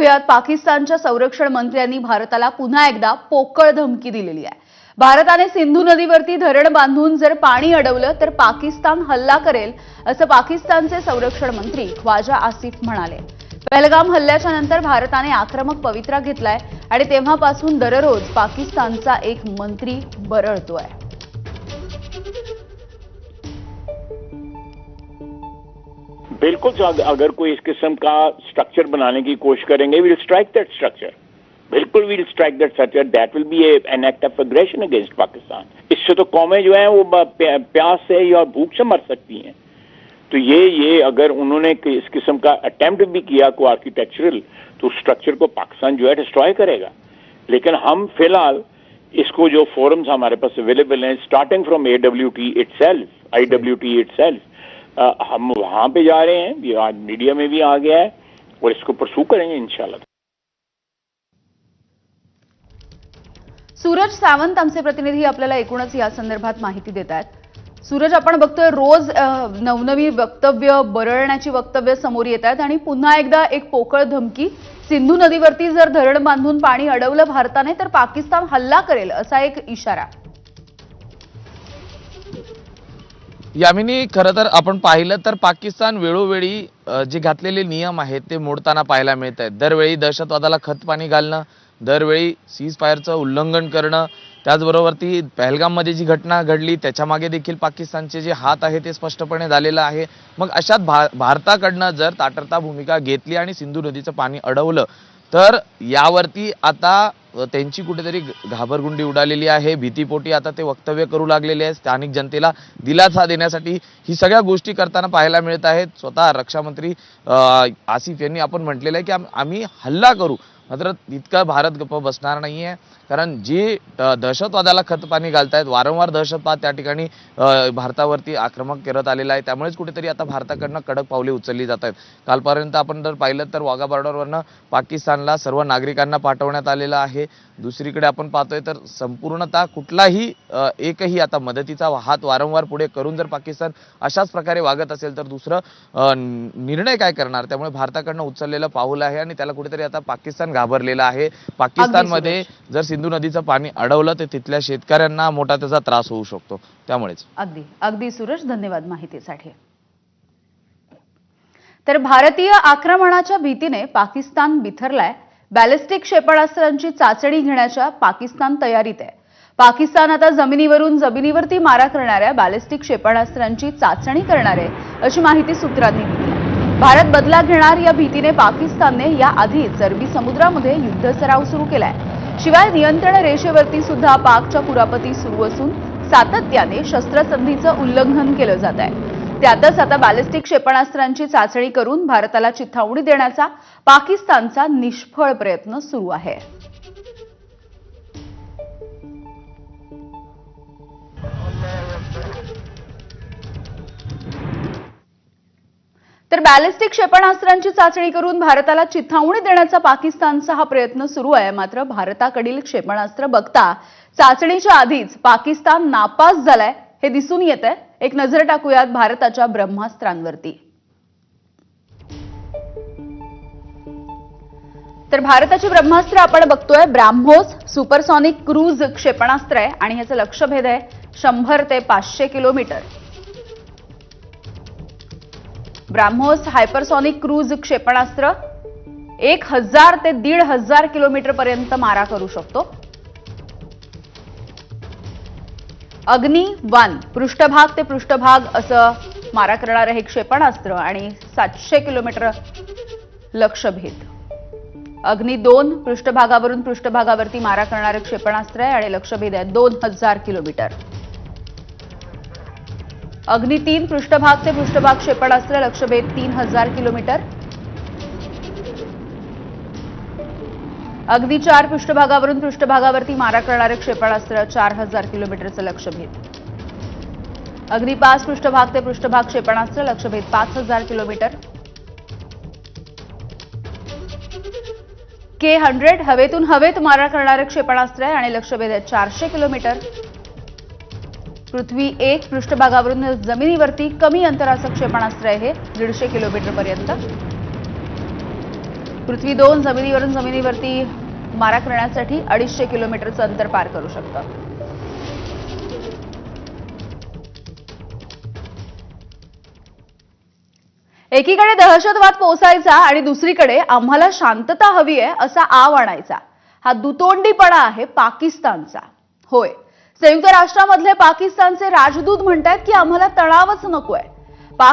बघूयात पाकिस्तानच्या संरक्षण मंत्र्यांनी भारताला पुन्हा एकदा पोकळ धमकी दिलेली आहे. भारताने सिंधू नदीवरती धरण बांधून जर पाणी अडवलं तर पाकिस्तान हल्ला करेल असं पाकिस्तानचे संरक्षण मंत्री ख्वाजा आसिफ म्हणाले. पहलगाम हल्ल्याच्या नंतर भारताने आक्रमक पवित्रा घेतलाय आणि तेव्हापासून दररोज पाकिस्तानचा एक मंत्री बरळतोय. बिल्कुल अगर कोई इस किस्म का स्ट्रक्चर बनाने की कोशिश करेंगे विल स्ट्राइक दैट स्ट्रक्चर बिल्कुल will strike that structure that will be an act of aggression against Pakistan इससे तो कौमें जो हैं, वो प्यास से या भूख से मर सकती हैं। तो ये ये अगर उन्होंने इस किस्म का अटेम्प्ट भी किया को आर्किटेक्चरल तो स्ट्रक्चर को पाकिस्तान जो है डिस्ट्रॉय करेगा। लेकिन हम फ़िलहाल इसको जो फोरम्स हमारे पास अवेलेबल हैं starting from A W T itself I W T itself हम वहां पे जा रहे हैं। ये आज मीडिया में भी आ गया है और इसको परसू करेंगे इंशाल्लाह। सूरज सावंत आमचे प्रतिनिधी आपल्याला एकूणच या संदर्भात माहिती देत आहेत. सूरज आपण बघतोय रोज नवनवी वक्तव्य बरळण्याची वक्तव्य समोर येत आहेत आणि पुन्हा एकदा एक पोकळ धमकी. सिंधू नदीवरती जर धरण बांधून पाणी अडवलं भारताने तर पाकिस्तान हल्ला करेल असा एक इशारा. यामिनी खरं तर आपण पाहिलं तर पाकिस्तान वेळोवेळी जे घातलेले नियम आहेत ते मोडताना पाहायला मिळत आहेत दरवेळी दहशतवादाला खत पाणी घालणं दरवेळी सीज फायरचं उल्लंघन करणं त्याचबरोबर ती पहलगाममध्ये जी घटना घडली त्याच्यामागे देखील पाकिस्तानचे जे हात आहे ते स्पष्टपणे झालेलं आहे. मग अशात भा भारताकडनं जर ताटरता भूमिका घेतली आणि सिंधू नदीचं पाणी अडवलं तर यावरती आता त्यांची कुठेतरी घाबरगुंडी उडालेली आहे. भीतीपोटी आता ते वक्तव्य करू लागलेले आहे स्थानिक जनतेला दिलासा देण्यासाठी ही सगळ्या गोष्टी करताना पाहायला मिळत आहेत. स्वतः रक्षामंत्री आसिफ यांनी आपण म्हटलेलं आहे की आम्ही हल्ला करू. मात्र इतका भारत गप्प बसणार नाही आहे कारण जे दहशतवादाला खतपाणी घालतायत वारंवार दहशतवाद त्या ठिकाणी भारतावरती आक्रमक करत आलेला आहे. त्यामुळेच कुठेतरी आता भारताकडनं कडक पावले उचलली जात आहेत कालपर्यंत आपण जर पाहिलं तर वाघा बॉर्डरवरनं पाकिस्तानला सर्व नागरिकांना पाठवण्यात आलेलं आहे. दुसरीकडे आपण पाहतोय तर संपूर्णतः कुठलाही एकही आता मदतीचा हात वारंवार पुढे करून जर पाकिस्तान अशाच प्रकारे वागत असेल तर दुसरं निर्णय काय करणार? त्यामुळे भारताकडनं उचललेलं पाऊल आहे आणि त्याला कुठेतरी आता पाकिस्तान घाबरलेलं आहे. पाकिस्तानमध्ये जर सिंधू नदीचं पाणी अडवलं तर तिथल्या शेतकऱ्यांना मोठा त्याचा त्रास होऊ शकतो. त्यामुळेच. अगदी. अगदी सूरज धन्यवाद माहितीसाठी. तर भारतीय आक्रमणाच्या भीतीने पाकिस्तान बिथरलाय. बॅलिस्टिक क्षेपणास्त्रांची चाचणी घेण्याच्या पाकिस्तान तयारीत आहे. पाकिस्तान आता जमिनीवरून जमिनीवरती मारा करणाऱ्या बॅलिस्टिक क्षेपणास्त्रांची चाचणी करणार आहे अशी माहिती सूत्रांनी दिली. भारत बदला घेणार या भीतीने पाकिस्तानने या आधीच अरबी समुद्रामध्ये युद्ध सराव सुरू केलाय. शिवाय नियंत्रण रेषेवरती सुद्धा पाकच्या कुरापती सुरू असून सातत्याने शस्त्रसंधीचं उल्लंघन केलं जात आहे त्यातच आता बॅलिस्टिक क्षेपणास्त्रांची चाचणी करून भारताला चिथावणी देण्याचा पाकिस्तानचा निष्फळ प्रयत्न सुरू आहे. तर बॅलिस्टिक क्षेपणास्त्रांची चाचणी करून भारताला चिथावणी देण्याचा पाकिस्तानचा हा प्रयत्न सुरू आहे. मात्र भारताकडील क्षेपणास्त्र बघता चाचणीच्या आधीच पाकिस्तान नापास झालाय हे दिसून येत आहे एक नजर टाकूयात भारताच्या ब्रह्मास्त्रांवरती. तर भारताची ब्रह्मास्त्र आपण बघतोय. ब्राह्मोस सुपरसॉनिक क्रूज क्षेपणास्त्र आहे आणि ह्याचं लक्षभेद आहे. शंभर ते पाचशे किलोमीटर. ब्राह्मोस हायपरसॉनिक क्रूज क्षेपणास्त्र एक हजार ते दीड हजार किलोमीटर पर्यंत मारा करू शकतो. अग्नी वन पृष्ठभाग ते पृष्ठभाग असं मारा करणारं हे क्षेपणास्त्र आणि सातशे किलोमीटर लक्षभेद. अग्नी दोन पृष्ठभागावरून पृष्ठभागावरती मारा करणारं क्षेपणास्त्र आहे आणि लक्षभेद आहे दोन हजार किलोमीटर. अग्नि तीन पृष्ठभाग ते पृष्ठभाग क्षेपणास्त्र लक्षभेद तीन हजार किलोमीटर. अगदी चार पृष्ठभागावरून पृष्ठभागावरती मारा करणारे क्षेपणास्त्र चार हजार किलोमीटरचं लक्षभेद. अग्नि पाच पृष्ठभाग ते पृष्ठभाग क्षेपणास्त्र लक्षभेद पाच हजार किलोमीटर. के हंड्रेड हवेतून हवेत मारा करणारे क्षेपणास्त्र आहे आणि लक्षभेद आहे चारशे किलोमीटर. पृथ्वी एक पृष्ठभागावरून जमिनीवरती कमी अंतराचं क्षेपणास्त्र आहे. दीडशे किलोमीटर पर्यंत. पृथ्वी दोन जमिनीवरून जमिनीवरती मारा करण्यासाठी अडीचशे किलोमीटरचं अंतर पार करू शकतं. एकीकडे दहशतवाद पोसायचा आणि दुसरीकडे आम्हाला शांतता हवी आहे असा आव आणायचा हा दुतोंडीपणा आहे पाकिस्तानचा. होय. संयुक्त राष्ट्रामधले पाकिस्तानचे राजदूत म्हणतात की आम्हाला तणावच नकोय. पाकिस्तान